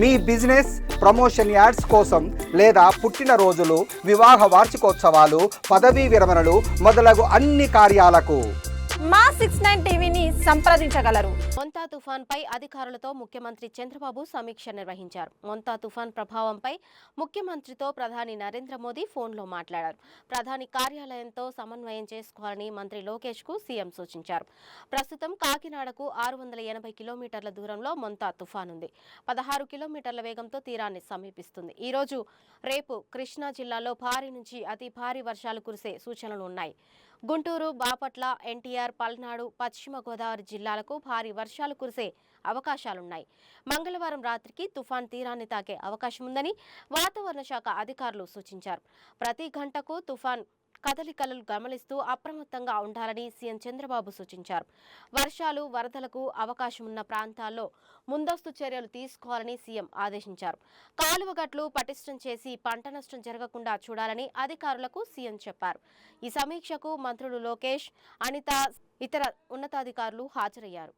మీ business promotion ads కోసం లేదా పుట్టినరోజులు వివాహ వార్షికోత్సవాలు పదవీ విరమణలు మొదలగు అన్ని కార్యాలకు. మా సిక్స్ నైన్ టీవీని సంప్రదించగలరు. మొంతా తుఫాన్పై అధికారులతో ముఖ్యమంత్రి చంద్రబాబు సమీక్ష నిర్వహించారు. మొంతా తుఫాన్ ప్రభావంపై ముఖ్యమంత్రితో ప్రధాని నరేంద్ర మోదీ ఫోన్లో మాట్లాడారు. ప్రధాని కార్యాలయంతో సమన్వయం చేసుకోవాలని మంత్రి లోకేష్కు సీఎం సూచించారు. ప్రస్తుతం కాకినాడకు ఆరు వందల ఎనభై కిలోమీటర్ల దూరంలో మొంతా తుఫాన్ ఉంది. పదహారు కిలోమీటర్ల వేగంతో తీరాన్ని సమీపిస్తుంది. ఈ రోజు రేపు కృష్ణా జిల్లాలో భారీ నుంచి అతి భారీ వర్షాలు కురిసే సూచనలు ఉన్నాయి. గుంటూరు బాపట్ల ఎన్టీఆర్ పల్నాడు పశ్చిమ గోదావరి జిల్లాలకు భారీ వర్షాలు కురిసే అవకాశాలున్నాయి. మంగళవారం రాత్రికి తుఫాన్ తీరాన్ని తాకే అవకాశం ఉందని వాతావరణ శాఖ అధికారులు సూచించారు. ప్రతి గంటకు తుఫాన్ కదలికలను గమనిస్తూ అప్రమత్తంగా ఉండాలని సీఎం చంద్రబాబు సూచించారు. వర్షాలు వరదలకు అవకాశం ఉన్న ప్రాంతాల్లో ముందస్తు చర్యలు తీసుకోవాలని సీఎం ఆదేశించారు. కాలువగట్లు పటిష్టం చేసి పంట నష్టం జరగకుండా చూడాలని అధికారులకు సీఎం చెప్పారు. ఈ సమీక్షకు మంత్రులు లోకేష్ అనిత ఇతర ఉన్నతాధికారులు హాజరయ్యారు.